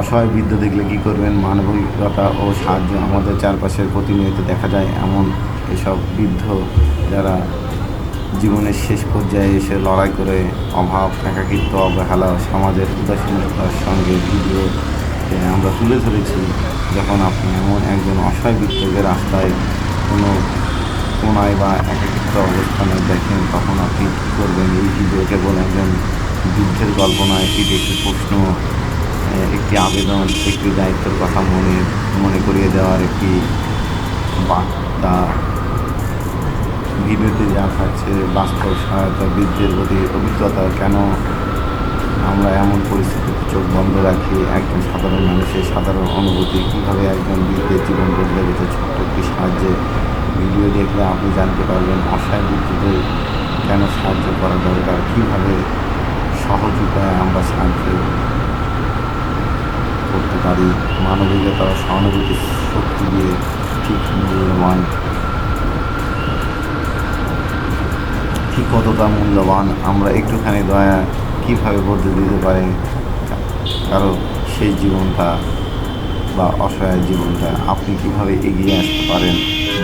অসহায় বৃদ্ধ দেখলে কী করবেন? মানবিকতা ও সাহায্য আমাদের চারপাশের প্রতিনিয়ত দেখা যায়। এমন এসব বৃদ্ধ যারা জীবনের শেষ পর্যায়ে এসে লড়াই করে অভাব, একাকিত্ব, অবহেলা, সমাজের উদাসীনতার সঙ্গে ভিডিও আমরা তুলে ধরেছি যখন আপনি এমন একজন অসহায় বৃদ্ধকে রাস্তায় কোনো কোনায় বা একাকিত্ব অবস্থানে দেখেন, তখন আপনি কী করবেন? এই ভিডিও কেবল একজন বৃদ্ধের গল্প নয়, এটি একটি প্রশ্ন একটি আবেদন, একটি দায়িত্বের কথা মনে মনে করিয়ে দেওয়ার একটি বার্তা। ভিডিওতে যা থাকছে বাস্তব সহায়তা বৃদ্ধের প্রতি অভিজ্ঞতা কেন আমরা এমন পরিস্থিতিতে চোখ বন্ধ রাখি? একজন সাধারণ মানুষের সাধারণ অনুভূতি, কীভাবে একজন বৃদ্ধের জীবন বদলে গেছে? ছোট্ট একটি সাহায্যে ভিডিও দেখলে আপনি জানতে পারবেন, অসহায় বৃদ্ধদের কেন সাহায্য করা দরকার? কীভাবে সহজ উপায়ে আমরা সাহায্য পারি মানবিকতা ও সহানুভূতির শক্তি দিয়ে ঠিক মূল্যবান ঠিক কতটা মূল্যবান, আমরা একটুখানি দয়া কীভাবে বদলে দিতে পারি? কারও সেই জীবনটা বা অসহায় জীবনটা আপনি কীভাবে এগিয়ে আসতে পারেন?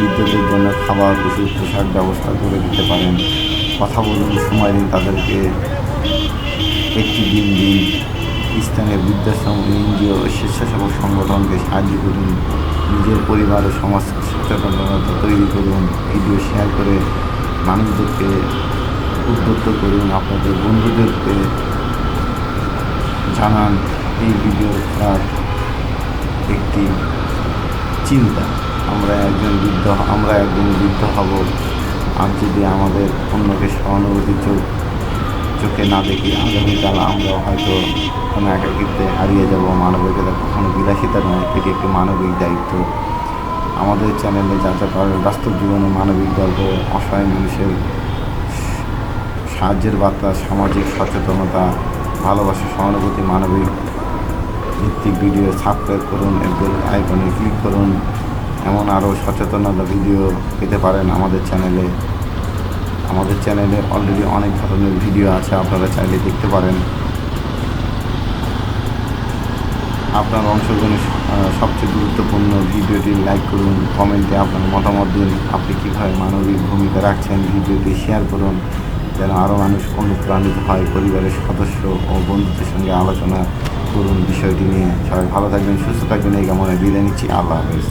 বিদ্যুতের জন্য খাবার, ওষুধ, পোশাক ব্যবস্থা করে দিতে পারেন। কথা বলুন, সময় দিন তাদেরকে। একটি দিন স্থানীয় বৃদ্ধাশ্রম, এনজিও, স্বেচ্ছাসেবক সংগঠনকে সাহায্য করুন। নিজের পরিবার ও সমাজ সচেতনতা তৈরি করুন। ভিডিও শেয়ার করে মানুষদেরকে উদ্বুদ্ধ করুন। আপনাদের বন্ধুদেরকে জানান এই ভিডিও তার একটি চিন্তা। আমরা একজন বৃদ্ধ, আমরা একজন বৃদ্ধ হব। আর যদি আমাদের অন্যকে সহানুভূতি চোখ চোখে না দেখি আগামীকাল আমরা হয়তো কোনো একাকিত্বে হারিয়ে যাব মানবিকতা কখনো বিলাসিতা নয়, এটি একটি মানবিক দায়িত্ব। আমাদের চ্যানেলে যা যা করার, বাস্তব জীবনে মানবিক গল্প অসহায় মানুষের সাহায্যের বার্তা, সামাজিক সচেতনতা, ভালোবাসা, সহানুভূতি, মানবিক ভিত্তিক ভিডিও সাবস্ক্রাইব করুন, এর আইকনে ক্লিক করুন। এমন আরও সচেতনতা ভিডিও পেতে পারেন আমাদের চ্যানেলে। আমাদের চ্যানেলে অলরেডি অনেক ধরনের ভিডিও আছে, আপনারা চাইলে দেখতে পারেন। আপনার অংশগ্রহণের সবচেয়ে গুরুত্বপূর্ণ ভিডিওটি লাইক করুন কমেন্টে আপনার মতামত দিন, আপনি কীভাবে মানবিক ভূমিকা রাখছেন ভিডিওটি শেয়ার করুন, যেন আরও মানুষ অনুপ্রাণিত হয়, পরিবারের সদস্য ও বন্ধুদের সঙ্গে আলোচনা করুন বিষয়টি নিয়ে। সবাই ভালো থাকবেন, সুস্থ থাকবেন, এই কামনায় বিদায় নিচ্ছি, আল্লাহ হাফেজ।